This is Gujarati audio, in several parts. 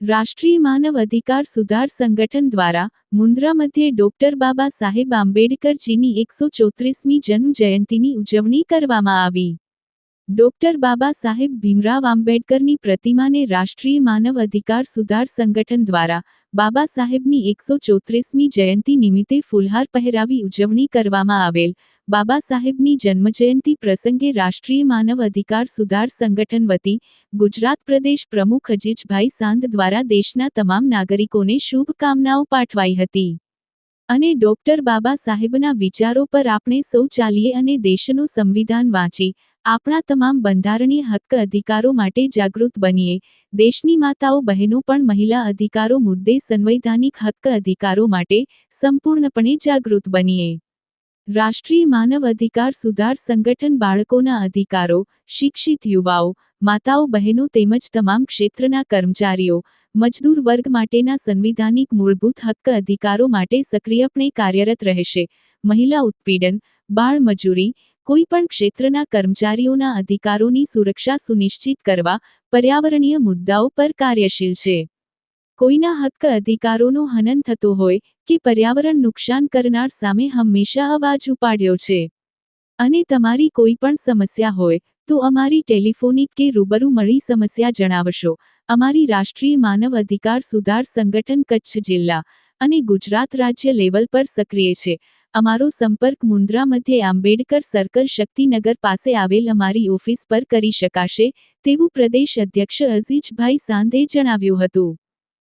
રાષ્ટ્રીય માનવ અધિકાર સુધાર સંગઠન દ્વારા મુન્દ્રા મધ્યે ડોક્ટર બાબા સાહેબ આંબેડકરજીની એકસો ચોત્રીસમી જન્મ જયંતિની ઉજવણી કરવામાં આવી. ડોક્ટર બાબા સાહેબ ભીમરાવ આંબેડકરની પ્રતિમાને રાષ્ટ્રીય માનવ અધિકાર સુધાર સંગઠન દ્વારા બાબા સાહેબની એકસો ચોત્રીસમી જયંતિ નિમિત્તે ફૂલહાર પહેરાવી ઉજવણી કરવામાં આવેલ. બાબા સાહેબની જન્મજયંતિ પ્રસંગે રાષ્ટ્રીય માનવ અધિકાર સુધાર સંગઠન વતી ગુજરાત પ્રદેશ પ્રમુખ અજીજભાઈ સાંદ દ્વારા દેશના તમામ નાગરિકોને શુભકામનાઓ પાઠવાઈ હતી. અને ડોક્ટર બાબા સાહેબના વિચારો પર આપણે સૌ ચાલીએ અને દેશનું સંવિધાન વાંચી આપણા તમામ બંધારણીય હક્ક અધિકારો માટે જાગૃત બનીએ. દેશની માતાઓ, બહેનો પણ મહિલા અધિકારો મુદ્દે સંવૈધાનિક હક્ક અધિકારો માટે સંપૂર્ણપણે જાગૃત બનીએ. રાષ્ટ્રીય માનવ અધિકાર સુધાર સંગઠન બાળકોના અધિકારો, શિક્ષિત યુવાઓ, માતાઓ, બહેનો તેમજ તમામ ક્ષેત્રના કર્મચારીઓ, મજદૂર વર્ગ માટેના સંવિધાનિક મૂળભૂત હક્ક અધિકારો માટે સક્રિયપણે કાર્યરત રહેશે. મહિલા ઉત્પીડન બાળ મજૂરી કોઈ પણ ક્ષેત્રના કર્મચારીઓના અધિકારોની સુરક્ષા સુનિશ્ચિત કરવા પર્યાવરણીય મુદ્દાઓ પર કાર્યશીલ છે. કોઈના હક્ક અધિકારોનો હનન થતો હોય કે પર્યાવરણ નુકસાન કરનાર સામે હંમેશા અવાજ ઉપાડ્યો છે. અને તમારી કોઈ પણ સમસ્યા હોય તો અમારી ટેલિફોનિક કે રૂબરૂ મળી સમસ્યા જણાવશો. અમારી રાષ્ટ્રીય માનવ અધિકાર સુધાર સંગઠન કચ્છ જિલ્લા અને ગુજરાત રાજ્ય લેવલ પર સક્રિય છે. અમારો સંપર્ક મુન્દ્રા મધ્યે આંબેડકર સર્કલ શક્તિનગર પાસે આવેલ અમારી ઓફિસ પર કરી શકાશે, તેવું પ્રદેશ અધ્યક્ષ અઝીજભાઈ સાંધે જણાવ્યું હતું.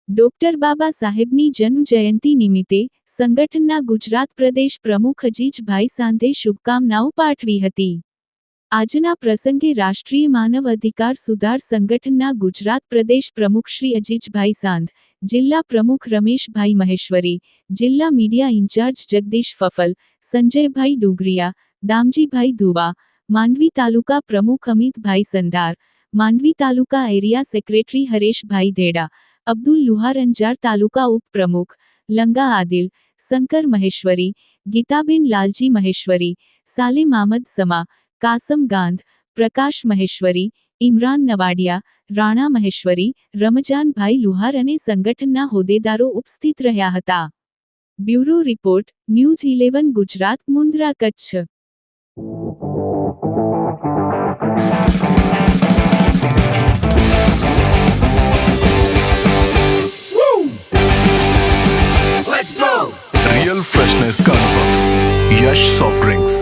ડોક્ટર બાબા સાહેબની જન્મ જયંતિ નિમિત્તે સંગઠનના ગુજરાત પ્રદેશ પ્રમુખ અજીજભાઈ સાંધે શુભકામનાઓ પાઠવી હતી. આજના પ્રસંગે રાષ્ટ્રીય માનવ અધિકાર સુધાર સંગઠનના ગુજરાત પ્રદેશ પ્રમુખ શ્રી અજીજભાઈ સાંધ જિલ્લા પ્રમુખ રમેશભાઈ મહેશ્વરી, જિલ્લા મીડિયા ઇન્ચાર્જ જગદીશ ફફલ, સંજયભાઈ ડુગરિયા, દામજીભાઈ ધુવા માંડવી તાલુકા પ્રમુખ અમિતભાઈ સંધાર, માંડવી તાલુકા એરિયા સેક્રેટરી હરેશભાઈ ધેડા, અબ્દુલ લુહાર અંજાર તાલુકા ઉપપ્રમુખ લંગા આદિલ, શંકર મહેશ્વરી, ગીતાબેન લાલજી મહેશ્વરી, સાલેમ આમદ સમા, કાસમ ગાંધ, પ્રકાશ મહેશ્વરી ઇમરાન નવાડિયા રાણા મહેશ્વરી રમજાનભાઈ લુહાર અને સંગઠનના હોદ્દેદારો ઉપસ્થિત રહ્યા હતા bureau report news eleven Gujarat Mundra Kutch real freshness का अनुभव यश सॉफ्ट ड्रिंक्स